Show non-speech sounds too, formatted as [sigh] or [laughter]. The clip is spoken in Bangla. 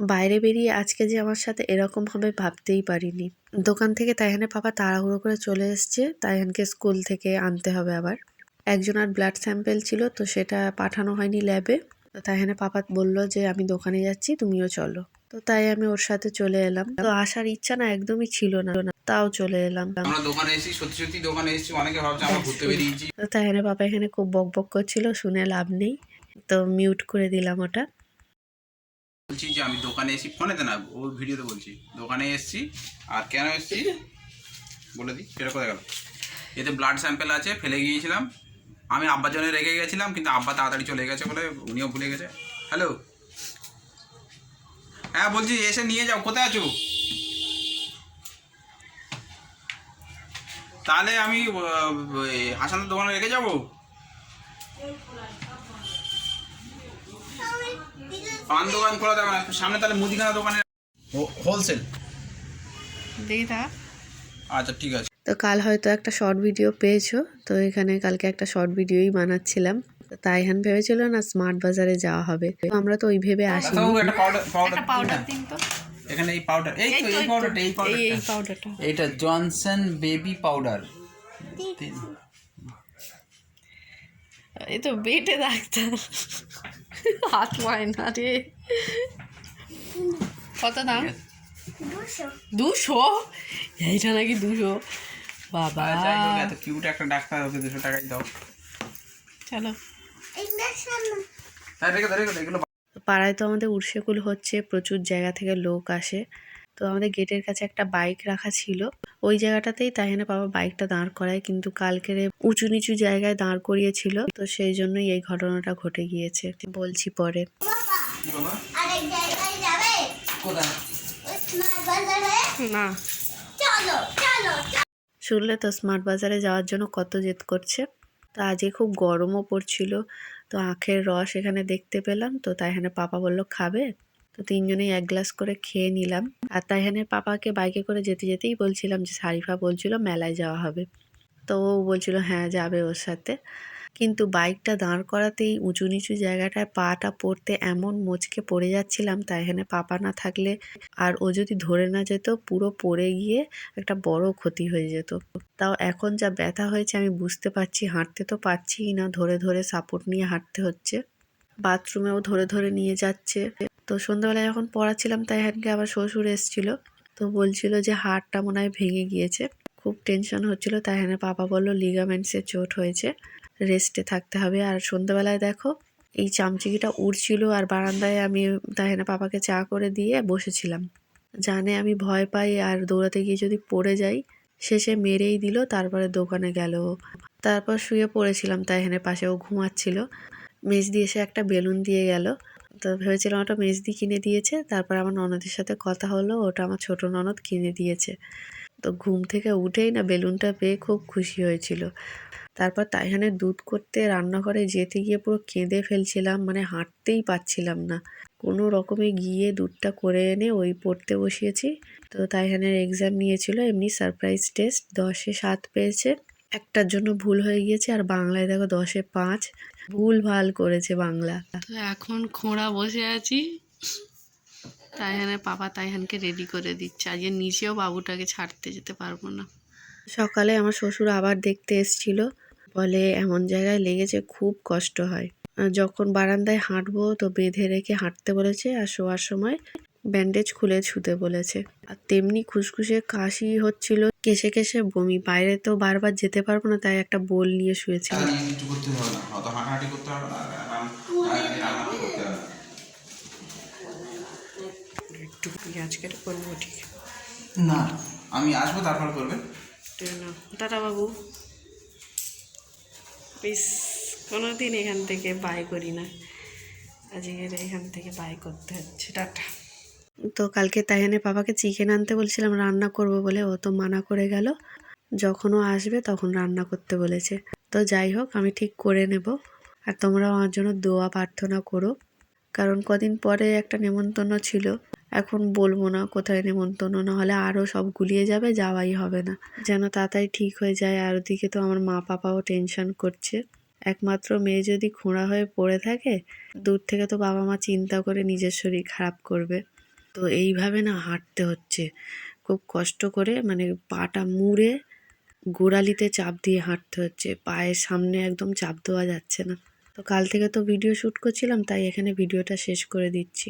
বাইরে বেরিয়ে আজকে যে আমার সাথে এরকম হবে ভাবতেই পারিনি। দোকান থেকে তাইহানের পাপা তাড়াহুড়ো করে চলে এসছে। তাইহানকে স্কুল থেকে আনতে হবে আবার। একজনের ব্লাড স্যাম্পেল ছিল তো সেটা পাঠানো হয়নি ল্যাবে তো তাইহানের পাপা বলল যে আমি দোকানে যাচ্ছি তুমিও চলো। তো তাই আমি ওর সাথে চলে এলাম। তো আসার ইচ্ছা না একদমই ছিল না। তাও চলে এলাম। আমরা দোকানে এসেছি সত্যি সত্যি দোকানে এসেছি অনেকে ভাবছে আমরা ঘুরতে [laughs] বেরিয়েছি। তো তাইহানের পাপা এখানে খুব বক বক করছিল শুনে লাভ নেই। তো মিউট করে দিলাম ওটা। বলছি যে আমি দোকানে এসেছি ফোনেতে না, ও ভিডিওতে বলছি। দোকানে এসেছি, আর কেন এসেছি? বলে দিই, সেটা কোথায় গেল? এতে ব্লাড স্যাম্পেল আছে, ফেলে গিয়েছিলাম। আমি আব্বার জন্য রেখে গেছিলাম, কিন্তু আব্বা তাড়াতাড়ি চলে গেছে বলে উনিও ভুলে গেছে। হ্যালো হ্যাঁ বলছি, এসে নিয়ে যাও, কোথায় আছো? তাহলে আমি হাসানের দোকানে রেখে যাব? পান দোকান খোলা যাবে না। সামনে তাহলে মুদিখানা দোকানে হোলসেল দেখি তা। আচ্ছা ঠিক আছে। তো কাল হয়তো একটা শর্ট ভিডিও পেয়েছ তো এখানে কালকে একটা শর্ট ভিডিওই বানাচ্ছিলাম। তাইহান ভেবেছিল না স্মার্ট বাজারে যাওয়া হবে। আমরা তো ওই ভেবে আসি একটা পাউডার পাউডার পাউডার দিন তো। এখানে এই পাউডার এই তো এই পাউডারটা এই পাউডারটা পাউডারটা এইটা জনসন বেবি পাউডার এই তো বেটে ডাক্তার হাত পায় না রে। কত দাম? দুশো। এইটা নাকি দুশো? বাবা। এত কিউট একটা ডাক্তার ওকে দুশো টাকাই দাও। চলো। হ্যাঁ পাড়ায় তো আমাদের উর্সেকুল হচ্ছে প্রচুর জায়গা থেকে লোক আসে। তো আমাদের গেটের কাছে একটা বাইক রাখা ছিল। ওই জায়গাটাতেই তাইহানে বাবা বাইকটা দাঁড় করায় কিন্তু কালকের উঁচু নিচু জায়গায় দাঁড় করিয়েছিল। তো সেই জন্যই এই ঘটনাটা ঘটে গিয়েছে। বলছি পরে। কি বাবা? আরেক জায়গায় যাবে? কোথায়? ওই স্মার্ট বাজারে না। চলো চলো শুনলে তো স্মার্ট বাজারে যাওয়ার জন্য কত জেদ করছে। তো আজকে খুব গরমও পড়ছিল। তো আখের রস এখানে দেখতে পেলাম। তো তাইহানে পাপা বলল খাবে? তো তিনজনেই এক গ্লাস করে খেয়ে নিলাম। আর তাইহানের পাপাকে বাইকে করে যেতে যেতেই বলছিলাম যে, সারিফা বলছিল মেলায় যাওয়া হবে। তো ও বলছিল হ্যাঁ যাবে ওর সাথে। কিন্তু বাইকটা দাঁড় করাতেই উঁচু নিচু জায়গাটায় পাটা পড়তে এমন মোচকে পড়ে যাচ্ছিলাম তাই এখানে পাপা না থাকলে আর ও যদি ধরে না যেত, পুরো পড়ে গিয়ে একটা বড় ক্ষতি হয়ে যেত। তাও এখন যা ব্যথা হয়েছে আমি বুঝতে পারছি, হাঁটতে তো পারছিই না, ধরে ধরে সাপোর্ট নিয়ে হাঁটতে হচ্ছে। বাথরুমেও ধরে ধরে নিয়ে যাচ্ছে। তো সন্ধ্যাবেলায় যখন পড়াচ্ছিলাম তাই হ্যানকে আবার শ্বশুর এসেছিল। তো বলছিল যে হাড়টা মনে হয় ভেঙে গিয়েছে। খুব টেনশন হচ্ছিল। তাই হ্যানে পাপা বলল লিগামেন্টসের চোট হয়েছে। রেস্টে থাকতে হবে। আর সন্ধ্যাবেলায় দেখো, এই চামচিকিটা উড়ছিল আর বারান্দায় আমি তাহেনা পাপাকে চা করে দিয়ে বসেছিলাম। জানে আমি ভয় পাই আর দৌড়াতে গিয়ে যদি পড়ে যাই শেষে মেরেই দিল, তারপরে দোকানে গেল। তারপর শুয়ে পড়েছিলাম তাইহানের পাশে ও ঘুমাচ্ছিল। দিয়ে এসে একটা বেলুন দিয়ে গেল। তো ভেবেছিলাম ওটা মেজদি কিনে দিয়েছে, তারপর আমার ননদের সাথে কথা হলো, ওটা আমার ছোট ননদ কিনে দিয়েছে। তো ঘুম থেকে উঠেই না বেলুনটা পেয়ে খুব খুশি হয়েছিল। তারপর তাইহানের দুধ করতে রান্নাঘরে যেতে গিয়ে পুরো কেঁদে ফেলছিলাম মানে হাঁটতেই পারছিলাম না। কোনো রকমে গিয়ে দুধটা করে এনে ওই পড়তে বসিয়েছি। তো তাইহানের এক্সাম নিয়েছিল, এমনি সারপ্রাইজ টেস্ট দশে সাত পেয়েছে। একটার জন্য ভুল হয়ে গিয়েছে আর বাংলায় দেখো দশে পাঁচ। ভুল ভালো করেছে বাংলা। তো এখন খোঁড়া বসে আছি। তাইহানের পাপা তাইহানকে রেডি করে দিচ্ছে। আজকে নিচেও বাবুটাকে ছাড়তে যেতে পারব না। সকালে আমার শ্বশুর আবার দেখতে এসছিল। বলে এমন জায়গায় লেগেছে খুব কষ্ট হয়। যখন বারান্দায় হাঁটবো তো বেঁধে রেখে হাঁটতে বলেছে আর শোয়ার সময় ব্যান্ডেজ খুলে ছুতে বলেছে। আর তেমনি খুসখুসে কাশি হচ্ছিল কেসে কেসে বমি। বাইরে তো বারবার যেতে পারব না তাই একটা বোল নিয়ে না। একটু কেটে করব ঠিক। না আমি আসব তারপর করবে। টাটা বাবু প্লিজ কোনো দিন এখান থেকে বাই করি না। আজকের এখান থেকে বাই করতে হচ্ছে। টাটা। তো কালকে তাইহানে বাবাকে চিকেন আনতে বলছিলাম, রান্না করব বলে। ও তো মানা করে গেল। যখন ও আসবে তখন রান্না করতে বলেছে। তো যাই হোক, আমি ঠিক করে নেব। আর তোমরাও আমার জন্য দোয়া, প্রার্থনা করো। কারণ কদিন পরে একটা নেমন্তন্ন ছিল। এখন বলব না কোথায় নেমন্তন্ন না হলে আরও সব গুলিয়ে যাবে, যাওয়াই হবে না। যেন তাড়াতাড়ি ঠিক হয়ে যায়। আর ওদিকে তো আমার মা পাপাও টেনশন করছে। একমাত্র মেয়ে যদি খোঁড়া হয়ে পড়ে থাকে, দূর থেকে তো বাবা মা চিন্তা করে নিজের শরীর খারাপ করবে। তো এইভাবে না হাঁটতে হচ্ছে। খুব কষ্ট করে মানে পাটা মুড়ে গোড়ালিতে চাপ দিয়ে হাঁটতে হচ্ছে। পায়ের সামনে একদম চাপ দেওয়া যাচ্ছে না। তো কাল থেকে তো ভিডিও শ্যুট করছিলাম, তাই এখানে ভিডিওটা শেষ করে দিচ্ছি।